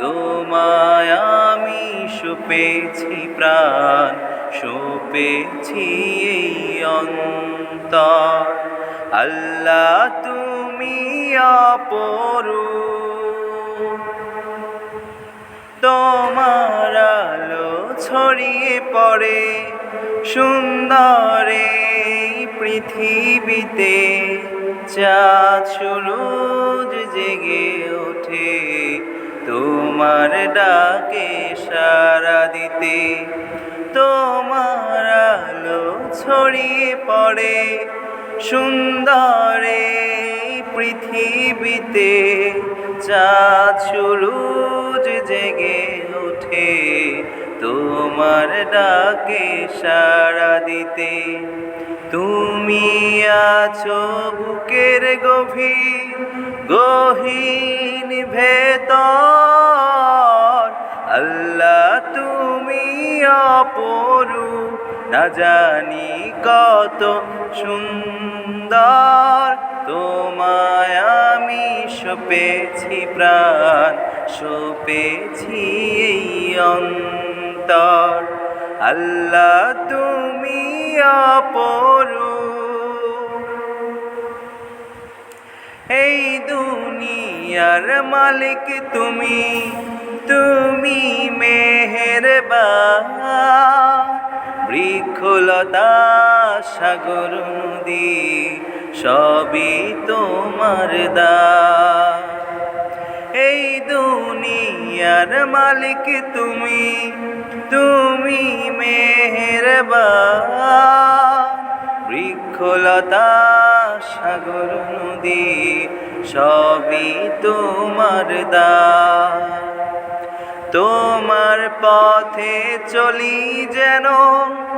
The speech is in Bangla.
তোমায় আমি সুপেছি প্রাণ, সুপেছি এই অন্তর। আল্লাহ, তুমি অপরূপ। তোমার আলো ছড়িয়ে পড়ে সুন্দরে পৃথিবীতে, চাঁদ সুরুজ জেগে ওঠে তোমার ডাকে সারা দিতে, তোমার আলো ছড়িয়ে পড়ে, সুন্দরে পৃথিবীতে চাঁদ সুরুজ জেগে ওঠে, তোমার ডাকে সাড়া দিতে। তুমি আছো বুকের গভীর, গহীন অপরু না জানি কত সুন্দর। তোমায় আমি সপেছি প্রাণ, সপেছি এই অন্তর। আল্লাহ, তুমি অপরু। এই দুনিয়ার মালিক তুমি তুমি মেহেরবান। বৃক্ষলতা সাগর নদী, সবই তোমার দা এই দুনিয়ার মালিক তুমি তুমি মেহেরবান। বৃক্ষলতা সাগর নদী, সবই তোমার দা তোমার পথে চলি যেন